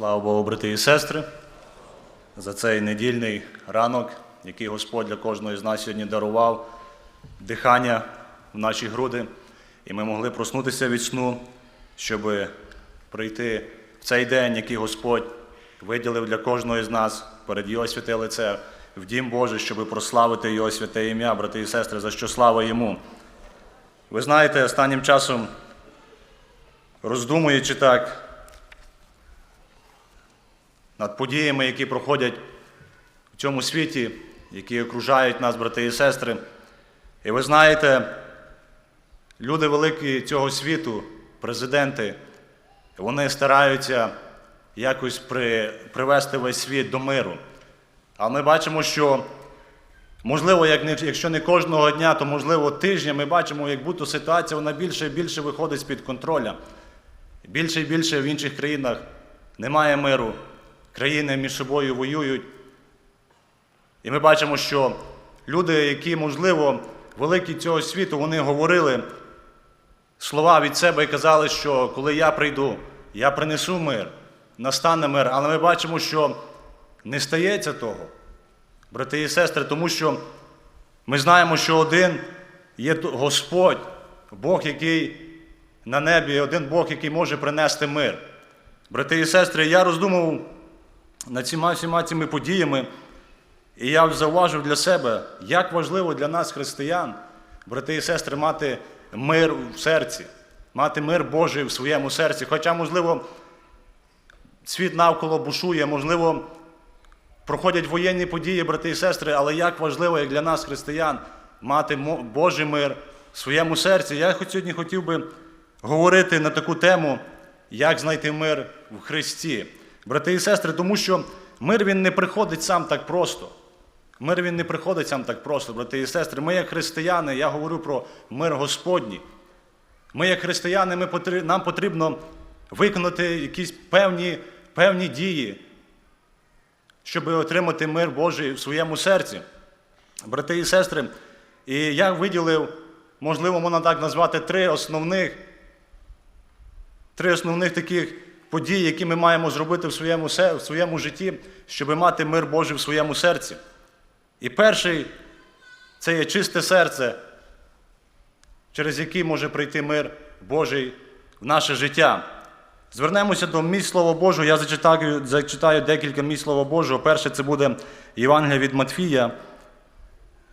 Слава Богу, брати і сестри, за цей недільний ранок, який Господь для кожного з нас сьогодні дарував, дихання в наші груди, і ми могли проснутися від сну, щоб прийти в цей день, який Господь виділив для кожного з нас перед Його святе лице, в Дім Божий, щоб прославити Його святе ім'я, брати і сестри, за що слава Йому. Ви знаєте, останнім часом, роздумуючи так, над подіями, які проходять в цьому світі, які окружають нас, брати і сестри. І ви знаєте, люди великі цього світу, президенти, вони стараються якось при, привести весь світ до миру. А ми бачимо, що, можливо, як не, якщо не кожного дня, то можливо тижня ми бачимо, як будто ситуація вона більше і більше виходить з-під контроля. Більше і більше в інших країнах немає миру, країни між собою воюють. І ми бачимо, що люди, які, можливо, великі цього світу, вони говорили слова від себе і казали, що коли я прийду, я принесу мир, настане мир. Але ми бачимо, що не стається того, брати і сестри, тому що ми знаємо, що один є Господь, Бог, який на небі, один Бог, який може принести мир. Брати і сестри, я роздумував над цими всіма цими подіями, і я зауважив для себе, як важливо для нас, християн, брати і сестри, мати мир в серці, мати мир Божий в своєму серці. Хоча, можливо, світ навколо бушує, можливо, проходять воєнні події, брати і сестри, але як важливо, як для нас, християн, мати Божий мир в своєму серці. Я сьогодні хотів би говорити на таку тему, як знайти мир в Христі. Брати і сестри, тому що мир він не приходить сам так просто. Мир він не приходить сам так просто, брати і сестри. Ми, як християни, я говорю про мир Господній. Ми, як християни, ми, нам потрібно виконати якісь певні, певні дії, щоб отримати мир Божий в своєму серці. Брати і сестри, і я виділив, можливо, можна так назвати, три основних, три основних таких подій, які ми маємо зробити в своєму, в своєму житті, щоб мати мир Божий в своєму серці. І перший це є чисте серце, через який може прийти мир Божий в наше життя. Звернемося до місць Слова Божого. Я зачитаю, зачитаю декілька місць Слова Божого. Перше це буде Євангелія від Матфія,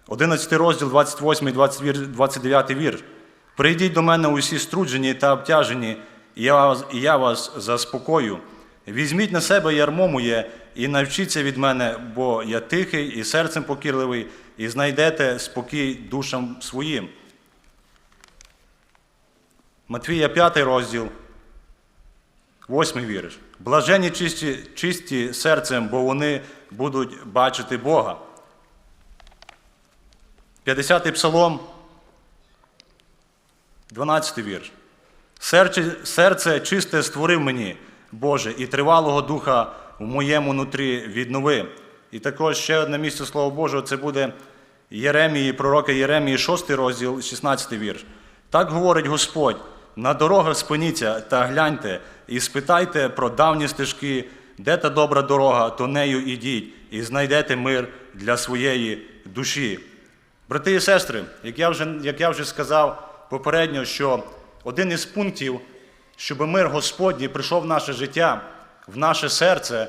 11 розділ, 28, 29 вірш. Прийдіть до мене усі струджені та обтяжені, і я вас, я вас заспокою. Візьміть на себе ярмо моє і навчіться від мене, бо я тихий і серцем покірливий, і знайдете спокій душам своїм. Матвія 5 розділ, 8 вірш. Блажені чисті, чисті серцем, бо вони будуть бачити Бога. 50-й псалом, 12 вірш. Серце, серце чисте створив мені, Боже, і тривалого духа в моєму нутрі віднови. І також ще одне місце Слова Божого це буде Єремії, пророка Єремії, 6 розділ, 16 вірш. Так говорить Господь: на дорогах спиніться та гляньте, і спитайте про давні стежки, де та добра дорога, то нею ідіть, і знайдете мир для своєї душі. Брати і сестри, як я вже, як я вже сказав попередньо, що один із пунктів, щоб мир Господній прийшов в наше життя, в наше серце,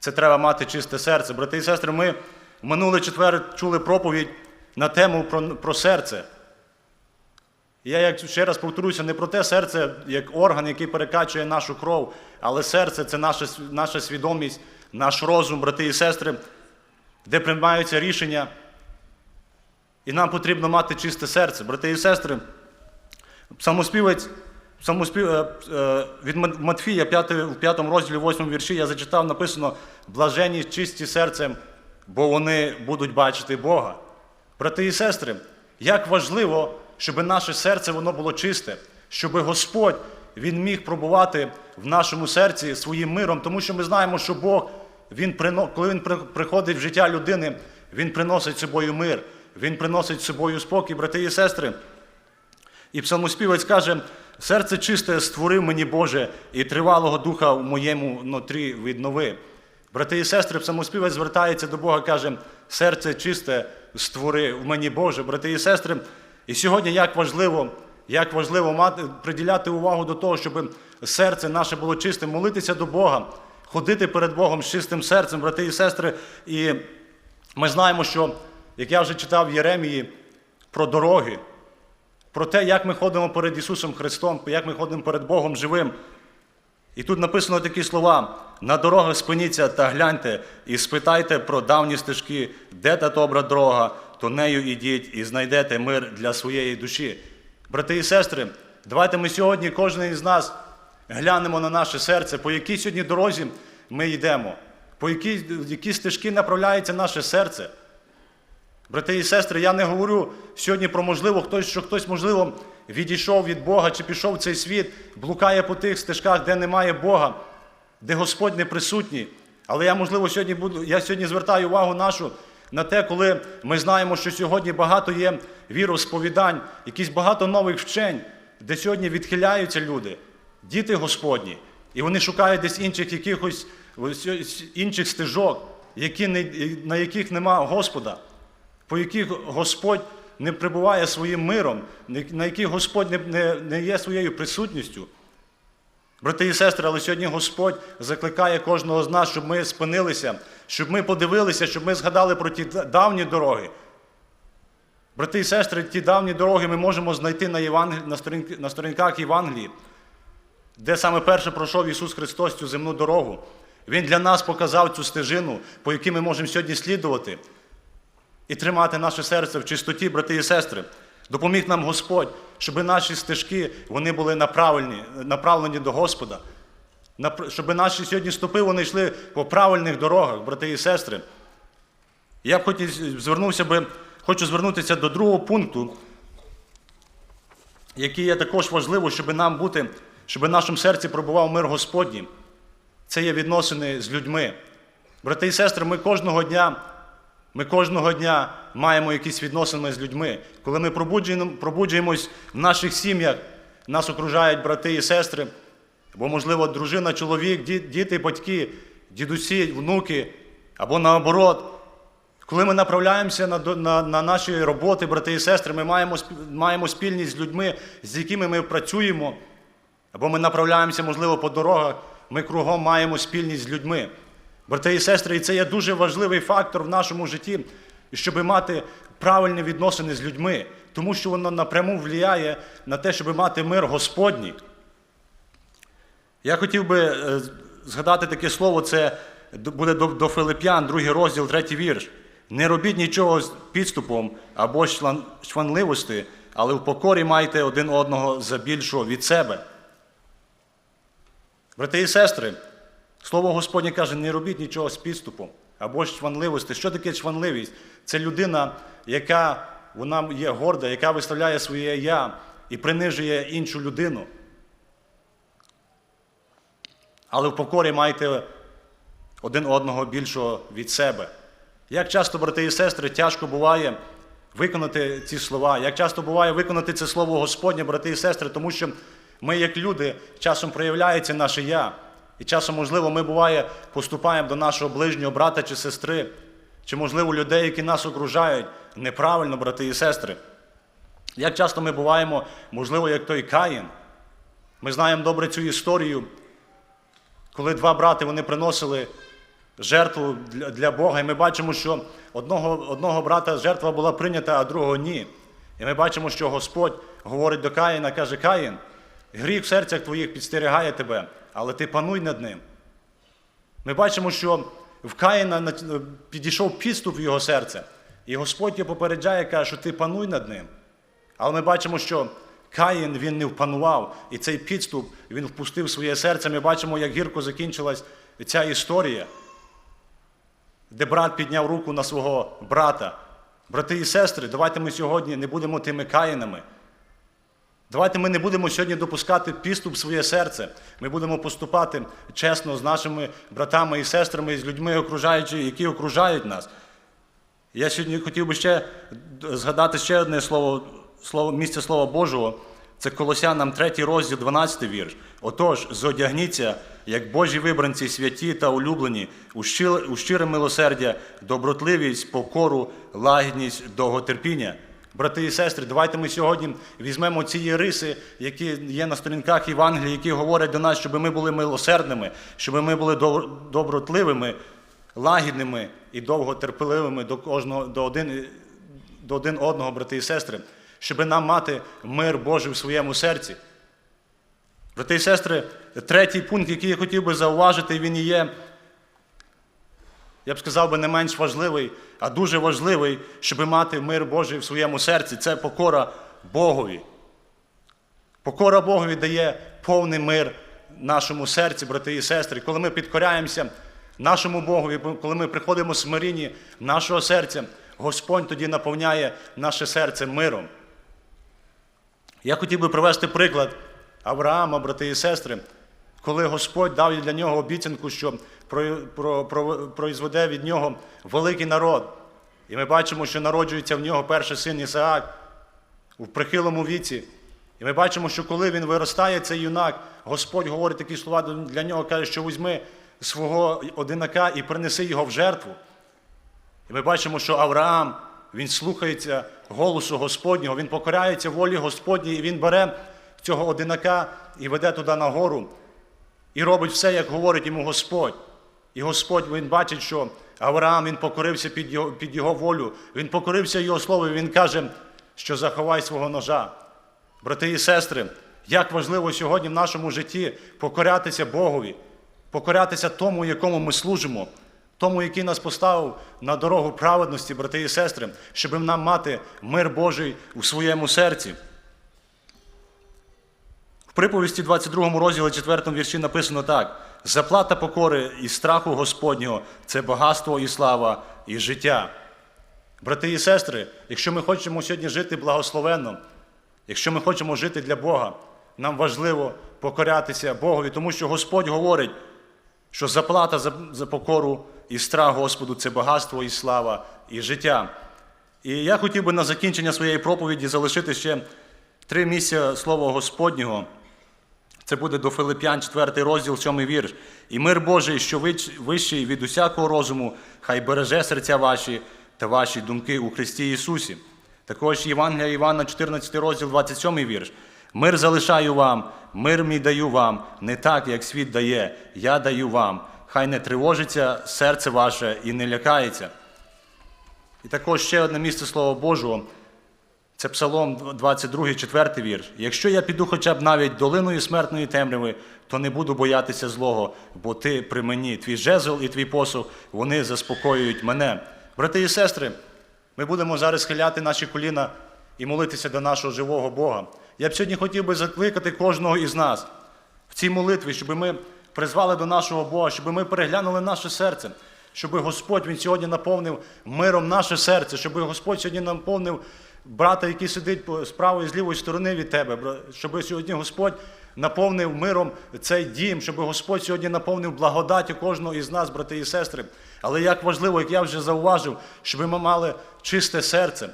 це треба мати чисте серце. Брати і сестри, ми в минулий четвер чули проповідь на тему про, про серце. Я як ще раз повторюся, не про те серце, як орган, який перекачує нашу кров, але серце це наша, наша свідомість, наш розум, брати і сестри, де приймаються рішення. І нам потрібно мати чисте серце. Брати і сестри, самоспівець самоспів... е, е, від Матфія 5, в 5 розділі 8 вірші я зачитав, написано блажені чисті серцем, бо вони будуть бачити Бога. Брати і сестри, як важливо, щоб наше серце воно було чисте, щоб Господь Він міг пробувати в нашому серці своїм миром, тому що ми знаємо, що Бог, він, коли Він приходить в життя людини, Він приносить собою мир, Він приносить з собою спокій, брати і сестри. І псалмоспівець каже, Серце чисте створив мені Боже, і тривалого духа в моєму нутрі віднови. Брати і сестри, псалмоспівець звертається до Бога, каже, серце чисте створи в мені Боже, брати і сестри. І сьогодні як важливо, як важливо мати, приділяти увагу до того, щоб серце наше було чистим, молитися до Бога, ходити перед Богом з чистим серцем, брати і сестри. І ми знаємо, що, як я вже читав Єремії про дороги, про те, як ми ходимо перед Ісусом Христом, як ми ходимо перед Богом живим. І тут написано такі слова: на дорогах спиніться та гляньте, і спитайте про давні стежки, де та добра дорога, то нею ідіть і знайдете мир для своєї душі. Брати і сестри, давайте ми сьогодні, кожен із нас, глянемо на наше серце, по якій сьогодні дорозі ми йдемо, по якій, які стежки направляється наше серце. Брати і сестри, я не говорю сьогодні про можливо, хтось, що хтось, можливо, відійшов від Бога чи пішов в цей світ, блукає по тих стежках, де немає Бога, де Господь не присутній. Але я, можливо, сьогодні буду, я сьогодні звертаю увагу нашу на те, коли ми знаємо, що сьогодні багато є віросповідань, якісь багато нових вчень, де сьогодні відхиляються люди, діти Господні, і вони шукають десь інших якихось інших стежок, які на яких нема Господа по яких Господь не прибуває своїм миром, на яких Господь не, не, не є своєю присутністю. Брати і сестри, але сьогодні Господь закликає кожного з нас, щоб ми спинилися, щоб ми подивилися, щоб ми згадали про ті давні дороги. Брати і сестри, ті давні дороги ми можемо знайти на, Євангелі, на, сторінки, на сторінках Євангелії, де саме перше пройшов Ісус Христос цю земну дорогу. Він для нас показав цю стежину, по якій ми можемо сьогодні слідувати і тримати наше серце в чистоті, брати і сестри. Допоміг нам Господь, щоб наші стежки вони були направлені, направлені до Господа, щоб наші сьогодні стопи вони йшли по правильних дорогах, брати і сестри. Я б хотів звернувся би, хочу звернутися до другого пункту, який є також важливо, щоб нам бути, щоб в нашому серці пробував мир Господній. Це є відносини з людьми. Брати і сестри, ми кожного дня. Ми кожного дня маємо якісь відносини з людьми. Коли ми пробуджуємось в наших сім'ях, нас окружають брати і сестри, або, можливо, дружина, чоловік, діти, батьки, дідусі, внуки, або наоборот. Коли ми направляємося на на, на наші роботи, брати і сестри, ми маємо маємо спільність з людьми, з якими ми працюємо, або ми направляємося, можливо, по дорогах, ми кругом маємо спільність з людьми. Брати і сестри, і це є дуже важливий фактор в нашому житті, щоб мати правильні відносини з людьми, тому що воно напряму впливає на те, щоб мати мир Господній. Я хотів би е, згадати таке слово, це буде до, Филип'ян, другий розділ, третій вірш. Не робіть нічого з підступом або шванливості, але в покорі майте один одного за більшого від себе. Брати і сестри, Слово Господнє каже, не робіть нічого з підступом або чванливості. Що таке чванливість? Це людина, яка вона є горда, яка виставляє своє я і принижує іншу людину. Але в покорі майте один одного більшого від себе. Як часто, брати і сестри, тяжко буває виконати ці слова, як часто буває виконати це слово Господнє, брати і сестри, тому що ми, як люди, часом проявляється наше я. І часом, можливо, ми буває поступаємо до нашого ближнього брата чи сестри, чи, можливо, людей, які нас окружають, неправильно, брати і сестри. Як часто ми буваємо, можливо, як той Каїн. Ми знаємо добре цю історію, коли два брати вони приносили жертву для, Бога, і ми бачимо, що одного одного брата жертва була прийнята, а другого ні. І ми бачимо, що Господь говорить до Каїна, каже, Каїн, гріх в серцях твоїх підстерігає тебе але ти пануй над ним. Ми бачимо, що в Каїна підійшов підступ в його серце, і Господь його попереджає, каже, що ти пануй над ним. Але ми бачимо, що Каїн він не впанував, і цей підступ він впустив своє серце. Ми бачимо, як гірко закінчилась ця історія, де брат підняв руку на свого брата. Брати і сестри, давайте ми сьогодні не будемо тими каїнами. Давайте ми не будемо сьогодні допускати підступ в своє серце. Ми будемо поступати чесно з нашими братами і сестрами, з людьми, які окружають нас. Я сьогодні хотів би ще згадати ще одне слово, слово місце Слова Божого. Це Колосянам 3 розділ, 12 вірш. Отож, зодягніться, як Божі вибранці, святі та улюблені, у щире милосердя, добротливість, покору, лагідність, довготерпіння. Брати і сестри, давайте ми сьогодні візьмемо ці риси, які є на сторінках Євангелії, які говорять до нас, щоб ми були милосердними, щоб ми були добротливими, лагідними і довготерпеливими до кожного до один, до один одного, брати і сестри, щоб нам мати мир Божий в своєму серці. Брати і сестри, третій пункт, який я хотів би зауважити, він є, я б сказав би, не менш важливий, а дуже важливий, щоб мати мир Божий в своєму серці. Це покора Богові. Покора Богові дає повний мир нашому серці, брати і сестри. Коли ми підкоряємося нашому Богові, коли ми приходимо в смирінні нашого серця, Господь тоді наповняє наше серце миром. Я хотів би привести приклад Авраама, брати і сестри, коли Господь дав для нього обіцянку, що про- про- про- произведе від нього великий народ. І ми бачимо, що народжується в нього перший син Ісаак у прихилому віці. І ми бачимо, що коли він виростає, цей юнак, Господь говорить такі слова для нього, каже, що візьми свого одинака і принеси його в жертву. І ми бачимо, що Авраам, він слухається голосу Господнього, він покоряється волі Господній, і він бере цього одинака і веде туди на гору, і робить все, як говорить йому Господь. І Господь він бачить, що Авраам він покорився під його, під його волю, він покорився його слову, він каже, що заховай свого ножа. Брати і сестри, як важливо сьогодні в нашому житті покорятися Богові, покорятися тому, якому ми служимо, тому, який нас поставив на дорогу праведності, брати і сестри, щоб нам мати мир Божий у своєму серці. Приповісті 22 розділі 4 вірші написано так: заплата покори і страху Господнього це багатство і слава, і життя. Брати і сестри, якщо ми хочемо сьогодні жити благословенно, якщо ми хочемо жити для Бога, нам важливо покорятися Богові, тому що Господь говорить, що заплата за, за покору і страх Господу це багатство і слава, і життя. І я хотів би на закінчення своєї проповіді залишити ще три місця Слова Господнього. Це буде до Филип'ян, 4 розділ, 7 вірш. І мир Божий, що вищий від усякого розуму, хай береже серця ваші та ваші думки у Христі Ісусі. Також Євангелія Івана, 14 розділ, 27 вірш. Мир залишаю вам, мир мій даю вам, не так, як світ дає, я даю вам. Хай не тривожиться серце ваше і не лякається. І також ще одне місце Слова Божого. Це Псалом 22, 4 вірш. Якщо я піду хоча б навіть долиною смертної темряви, то не буду боятися злого, бо ти при мені, твій жезл і твій посух, вони заспокоюють мене. Брати і сестри, ми будемо зараз схиляти наші коліна і молитися до нашого живого Бога. Я б сьогодні хотів би закликати кожного із нас в цій молитві, щоб ми призвали до нашого Бога, щоб ми переглянули наше серце, щоб Господь Він сьогодні наповнив миром наше серце, щоб Господь сьогодні наповнив брата, який сидить з правої з лівої сторони від тебе, щоб сьогодні Господь наповнив миром цей дім, щоб Господь сьогодні наповнив благодаті кожного із нас, брати і сестри. Але як важливо, як я вже зауважив, щоб ми мали чисте серце,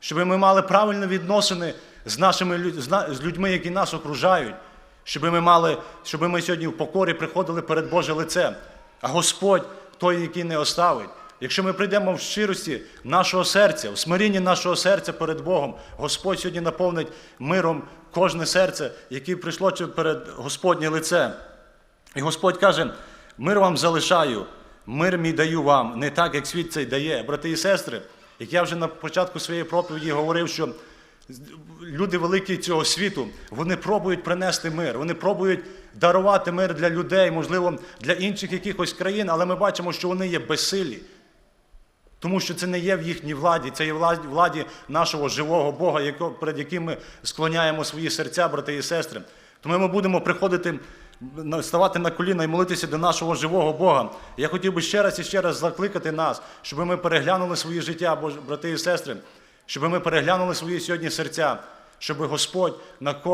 щоб ми мали правильні відносини з нашими з людьми, які нас окружають, щоб ми мали, щоб ми сьогодні в покорі приходили перед Боже лице. А Господь той, який не оставить. Якщо ми прийдемо в щирості нашого серця, в смирінні нашого серця перед Богом, Господь сьогодні наповнить миром кожне серце, яке прийшло перед Господнє лице. І Господь каже: мир вам залишаю, мир мій даю вам, не так, як світ цей дає. Брати і сестри, як я вже на початку своєї проповіді говорив, що люди великі цього світу, вони пробують принести мир, вони пробують дарувати мир для людей, можливо, для інших якихось країн, але ми бачимо, що вони є безсилі. Тому що це не є в їхній владі, це є владі, нашого живого Бога, перед яким ми склоняємо свої серця, брати і сестри. Тому ми будемо приходити, ставати на коліна і молитися до нашого живого Бога. Я хотів би ще раз і ще раз закликати нас, щоб ми переглянули свої життя, брати і сестри, щоб ми переглянули свої сьогодні серця, щоб Господь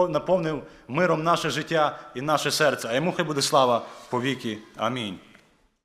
наповнив миром наше життя і наше серце. А йому хай буде слава повіки. Амінь.